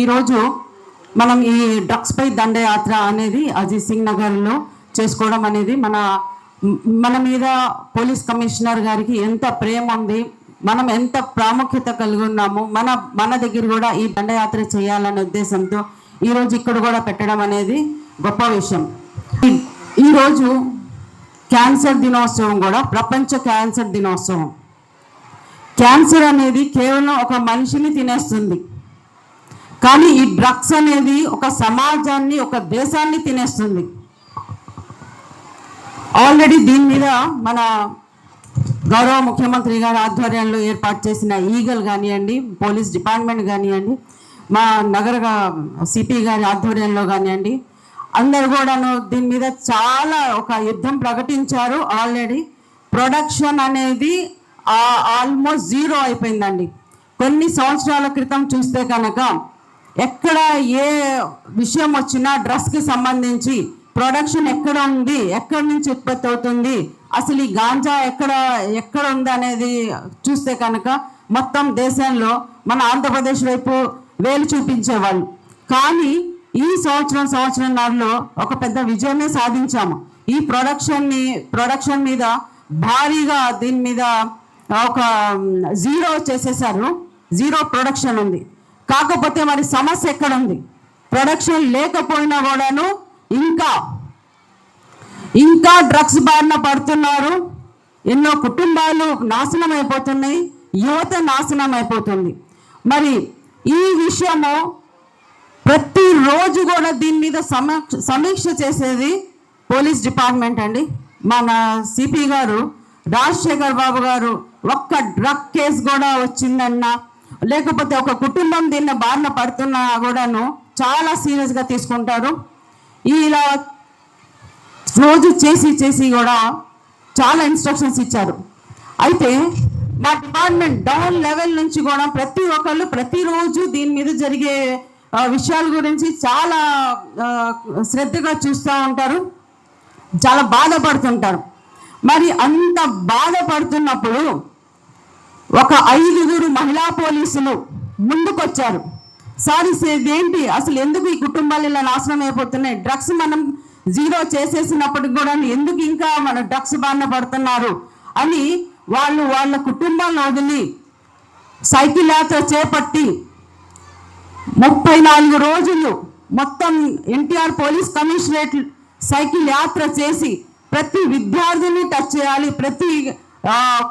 ఈరోజు మనం ఈ డ్రగ్స్ పై దండయాత్ర అనేది అజిత్ సింగ్ నగర్లో చేసుకోవడం అనేది మన మన మీద పోలీస్ కమిషనర్ గారికి ఎంత ప్రేమ ఉంది మనం ఎంత ప్రాముఖ్యత కలిగి ఉన్నాము మన మన దగ్గర కూడా ఈ దండయాత్ర చేయాలనే ఉద్దేశంతో ఈరోజు ఇక్కడ కూడా పెట్టడం అనేది గొప్ప విషయం. ఈరోజు క్యాన్సర్ దినోత్సవం కూడా ప్రపంచ క్యాన్సర్ దినోత్సవం. క్యాన్సర్ అనేది కేవలం ఒక మనిషిని తినేస్తుంది. కానీ ఈ డ్రగ్స్ అనేది ఒక సమాజాన్ని ఒక దేశాన్ని తినేస్తుంది. ఆల్రెడీ దీని మీద మన గౌరవ ముఖ్యమంత్రి గారి ఆధ్వర్యంలో ఏర్పాటు చేసిన ఈగల్ కానివ్వండి పోలీస్ డిపార్ట్మెంట్ కానివ్వండి మా నగర సిపి గారి ఆధ్వర్యంలో కానివ్వండి అందరు కూడాను దీని మీద చాలా ఒక యుద్ధం ప్రకటించారు. ఆల్రెడీ ప్రొడక్షన్ అనేది ఆల్మోస్ట్ జీరో అయిపోయిందండి. కొన్ని సంవత్సరాల క్రితం చూస్తే కనుక ఎక్కడ ఏ విషయం వచ్చినా డ్రస్కి సంబంధించి ప్రొడక్షన్ ఎక్కడ ఉంది ఎక్కడి నుంచి ఉత్పత్తి అవుతుంది అసలు ఈ గాంజా ఎక్కడ ఎక్కడ ఉంది అనేది చూస్తే కనుక మొత్తం దేశంలో మన ఆంధ్రప్రదేశ్ వైపు వేలు చూపించేవాళ్ళు కానీ ఈ సంవత్సరం సంవత్సరంన్నరలో ఒక పెద్ద విజయమే సాధించాము. ఈ ప్రొడక్షన్ని ప్రొడక్షన్ మీద భారీగా దీని మీద ఒక జీరో చేసేసారు జీరో ప్రొడక్షన్ ఉంది. కాకపోతే మరి సమస్య ఎక్కడ ఉంది ప్రొడక్షన్ లేకపోయినా కూడాను ఇంకా ఇంకా డ్రగ్స్ బారిన పడుతున్నారు. ఎన్నో కుటుంబాలు నాశనం అయిపోతున్నాయి యువత నాశనం అయిపోతుంది మరి ఈ విషయము ప్రతిరోజు కూడా దీని మీద సమీక్ష సమీక్ష చేసేది పోలీస్ డిపార్ట్మెంట్ అండి. మన సిపి గారు రాజశేఖర్ బాబు గారు ఒక్క డ్రగ్ కేసు కూడా వచ్చిందన్నా లేకపోతే ఒక కుటుంబం దీన్ని బారిన పడుతున్నా కూడాను చాలా సీరియస్గా తీసుకుంటారు. ఇలా రోజు చేసి చేసి కూడా చాలా ఇన్స్ట్రక్షన్స్ ఇచ్చారు. అయితే మా డిపార్ట్మెంట్ డౌన్ లెవెల్ నుంచి కూడా ప్రతి ఒక్కళ్ళు ప్రతిరోజు దీని మీద జరిగే విషయాల గురించి చాలా శ్రద్ధగా చూస్తూ ఉంటారు. చాలా బాధపడుతుంటారు. మరి అంత బాధపడుతున్నప్పుడు ఒక ఐదుగురు మహిళా పోలీసులు ముందుకొచ్చారు. సార్ ఇదేంటి? అసలు ఎందుకు ఈ కుటుంబాలు ఇలా నాశనం అయిపోతున్నాయి? డ్రగ్స్ మనం జీరో చేసేసినప్పటికి కూడా ఎందుకు ఇంకా మన డ్రగ్స్ బారిన పడుతున్నారు అని వాళ్ళు వాళ్ళ కుటుంబాలను వదిలి సైకిల్ యాత్ర చేపట్టి ముప్పై నాలుగు రోజులు మొత్తం ఎన్టీఆర్ పోలీస్ కమిషనరేట్ సైకిల్ యాత్ర చేసి ప్రతి విద్యార్థిని టచ్ చేయాలి ప్రతి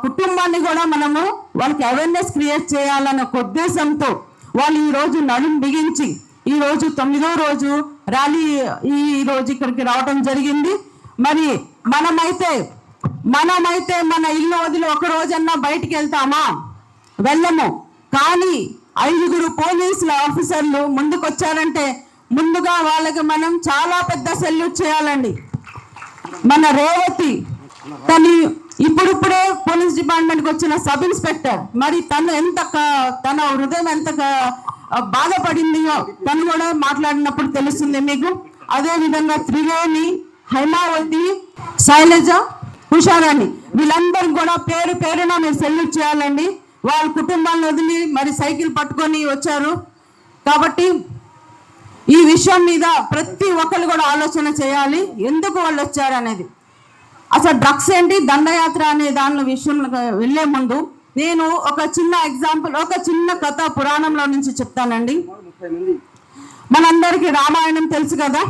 కుటుంబాన్ని కూడా మనము వాళ్ళకి అవేర్నెస్ క్రియేట్ చేయాలన్న ఉద్దేశంతో వాళ్ళు ఈ రోజు నడుం బిగించి ఈ రోజు తొమ్మిదో రోజు ర్యాలీ ఈ రోజు ఇక్కడికి రావడం జరిగింది. మరి మనమైతే మనమైతే మన ఇల్లు వదిలి ఒక రోజన్నా బయటికి వెళ్తామా? వెళ్ళము. కానీ ఐదుగురు పోలీసుల ఆఫీసర్లు ముందుకొచ్చారంటే ముందుగా వాళ్ళకి మనం చాలా పెద్ద సెల్యూట్ చేయాలండి. మన రేవతి తను ఇప్పుడిప్పుడే పోలీస్ డిపార్ట్మెంట్కి వచ్చిన సబ్ ఇన్స్పెక్టర్. మరి తను ఎంత తన హృదయం ఎంత బాధపడిందో తను కూడా మాట్లాడినప్పుడు తెలుస్తుంది మీకు. అదే విధంగా త్రివేణి హైమావతి శైలజ హుషారాణి వీళ్ళందరికీ కూడా పేరు పేరున మీరు సెల్యూట్ చేయాలండి. వాళ్ళ కుటుంబాలను వదిలి మరి సైకిల్ పట్టుకొని వచ్చారు. కాబట్టి ఈ విషయం మీద ప్రతి ఒక్కరు కూడా ఆలోచన చేయాలి. ఎందుకు వాళ్ళు వచ్చారు అనేది అసలు డ్రగ్స్ ఏంటి? దండయాత్ర అనే దానిలో విషయంలో వెళ్ళే ముందు నేను ఒక చిన్న ఎగ్జాంపుల్ ఒక చిన్న కథ పురాణంలో నుంచి చెప్తానండి. మనందరికీ రామాయణం తెలుసు కదా?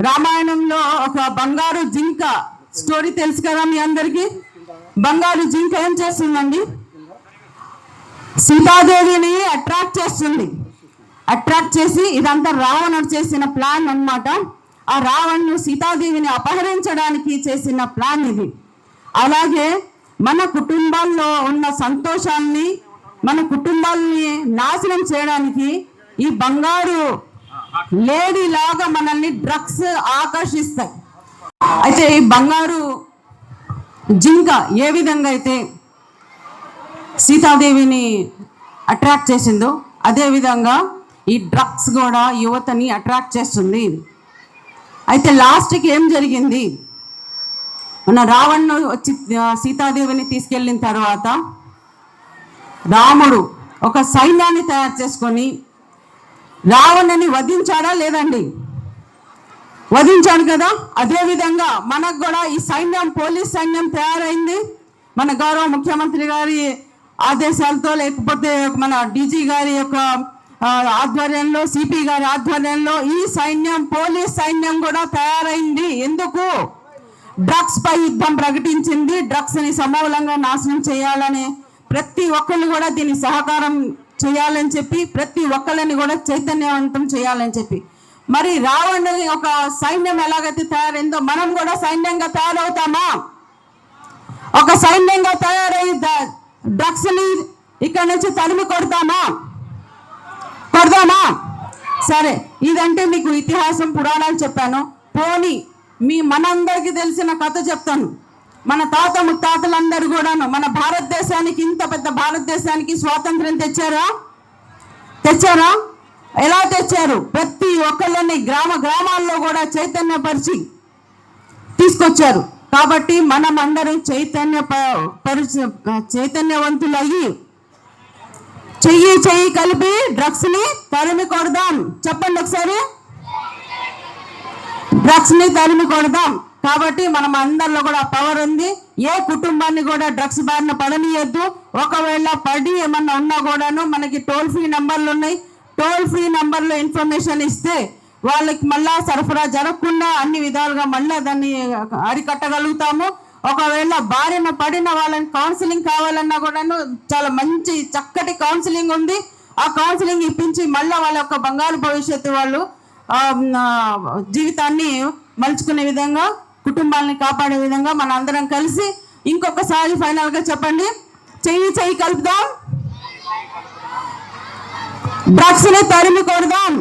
రామాయణంలో ఒక బంగారు జింక స్టోరీ తెలుసు కదా మీ అందరికీ? బంగారు జింక ఏం చేస్తుందండి? సీతాదేవిని అట్రాక్ట్ చేస్తుంది. అట్రాక్ట్ చేసి ఇదంతా రావణుడు చేసిన ప్లాన్ అన్నమాట. ఆ రావణ్ను సీతాదేవిని అపహరించడానికి చేసిన ప్లాన్ ఇది. అలాగే మన కుటుంబాల్లో ఉన్న సంతోషాన్ని మన కుటుంబాల్ని నాశనం చేయడానికి ఈ బంగారు లేడీ లాగా మనల్ని డ్రగ్స్ ఆకర్షిస్తాయి. అయితే ఈ బంగారు జింక ఏ విధంగా అయితే సీతాదేవిని అట్రాక్ట్ చేసిందో అదేవిధంగా ఈ డ్రగ్స్ కూడా యువతని అట్రాక్ట్ చేస్తుంది. అయితే లాస్ట్కి ఏం జరిగింది? మన రావణ్ణు వచ్చి సీతాదేవిని తీసుకెళ్ళిన తర్వాత రాముడు ఒక సైన్యాన్ని తయారు చేసుకొని రావణుని వధించాడా లేదండి? వధించాడు కదా? అదేవిధంగా మనకు కూడా ఈ సైన్యం పోలీస్ సైన్యం తయారైంది. మన గౌరవ ముఖ్యమంత్రి గారి ఆదేశాలతో లేకపోతే మన డీజీ గారి యొక్క ఆధ్వర్యంలో సిపి గారి ఆధ్వర్యంలో ఈ సైన్యం పోలీస్ సైన్యం కూడా తయారైంది. ఎందుకు? డ్రగ్స్ పై యుద్ధం ప్రకటించింది. డ్రగ్స్ని సమూలంగా నాశనం చేయాలని ప్రతి ఒక్కళ్ళు కూడా దీని సహకారం చేయాలని చెప్పి ప్రతి ఒక్కళ్ళని కూడా చైతన్యవంతం చేయాలని చెప్పి. మరి రావణుని ఒక సైన్యం ఎలాగైతే తయారైందో మనం కూడా సైన్యంగా తయారవుతామా? ఒక సైన్యంగా తయారై డ్రగ్స్ని ఇక్కడ నుంచి తరిమి కొడతామా? కొడదామా సరే ఇదంటే మీకు ఇతిహాసం పురాణాలు చెప్పాను. పోని మీ మనందరికీ తెలిసిన కథ చెప్తాను. మన తాత ముత్తాతలందరూ కూడాను మన భారతదేశానికి ఇంత పెద్ద భారతదేశానికి స్వాతంత్రం తెచ్చారా? తెచ్చారా? ఎలా తెచ్చారు? ప్రతి ఒక్కళ్ళని గ్రామ గ్రామాల్లో కూడా చైతన్యపరిచి తీసుకొచ్చారు. కాబట్టి మనం అందరం చైతన్య ప- పరిచ చైతన్యవంతులయ్యి చెయ్యి చెయ్యి కలిపి డ్రగ్స్ని తరిమి కొడదాం. చెప్పండి ఒకసారి. డ్రగ్స్ని తరిమి కొడదాం. కాబట్టి మనం అందరిలో కూడా పవర్ ఉంది. ఏ కుటుంబాన్ని కూడా డ్రగ్స్ బారిన పడనీయద్దు. ఒకవేళ పడి ఏమన్నా ఉన్నా కూడాను మనకి టోల్ ఫ్రీ నంబర్లు ఉన్నాయి. టోల్ ఫ్రీ నంబర్లో ఇన్ఫర్మేషన్ ఇస్తే వాళ్ళకి మళ్ళా సరఫరా జరగకుండా అన్ని విధాలుగా మళ్ళీ దాన్ని అరికట్టగలుగుతాము. ఒకవేళ బారిన పడిన వాళ్ళని కౌన్సిలింగ్ కావాలన్నా కూడాను చాలా మంచి చక్కటి కౌన్సిలింగ్ ఉంది. ఆ కౌన్సిలింగ్ ఇప్పించి మళ్ళీ వాళ్ళ యొక్క బంగారు భవిష్యత్తు వాళ్ళు జీవితాన్ని మలుచుకునే విధంగా కుటుంబాలని కాపాడే విధంగా మన అందరం కలిసి ఇంకొకసారి ఫైనల్గా చెప్పండి. చెయ్యి చెయ్యి కలుపుదాం. డ్రగ్స్ని తరిమి కొడదాం.